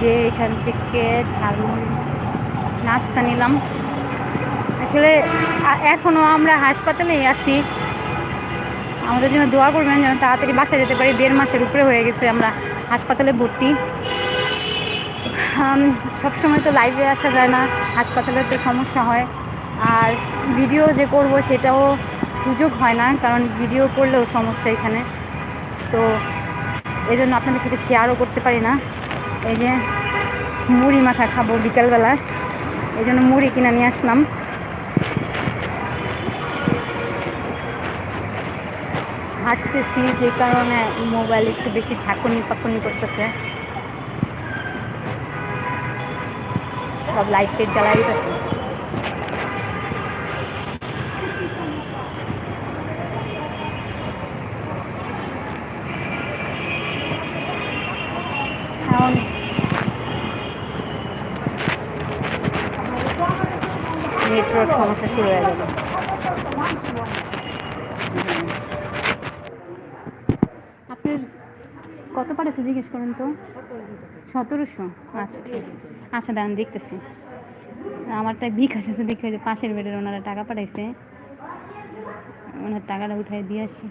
যে এখান থেকে ঝালমুড়ি নাস্তা নিলাম। আসলে, আ- এখনও আমরা হাসপাতালেই আছি। আমাদের জন্য দোয়া করবেন যেন তাড়াতাড়ি বাসায় যেতে পারি। দেড় মাসের উপরে হয়ে গেছে আমরা হাসপাতালে ভর্তি। সব সময় তো লাইভে আসা যায় না, হাসপাতালে তো সমস্যা হয়। আর ভিডিও যে করব সেটাও সুযোগ হয় না, কারণ ভিডিও করলেও সমস্যা এখানে। তো এই জন্য আপনাদের সাথে শেয়ারও করতে পারি না। এই যে মুড়ি মাখা খাব বিকালবেলা। এই জন্য মুড়ি কিনে নিয়ে আসলাম। হাঁটতেছি, যে কারণে মোবাইল একটু বেশি ঝাঁকুনি পাকুনি করতেছে। সব লাইট টাইট জ্বালাই দিতেছে। এখন নেটওয়ার্ক সমস্যা শুরু হয়ে গেল। কত পারেছে জিজ্ঞেস করেন তো? সতেরোশো? আচ্ছা ঠিক আছে। আচ্ছা দাঁড়ান, দেখতেছি। আমারটা বিকাশ আছে, দেখে পাশের বেডের ওনারা টাকা পাঠাইছে। ওনার টাকাটা উঠাই দিয়ে আসি।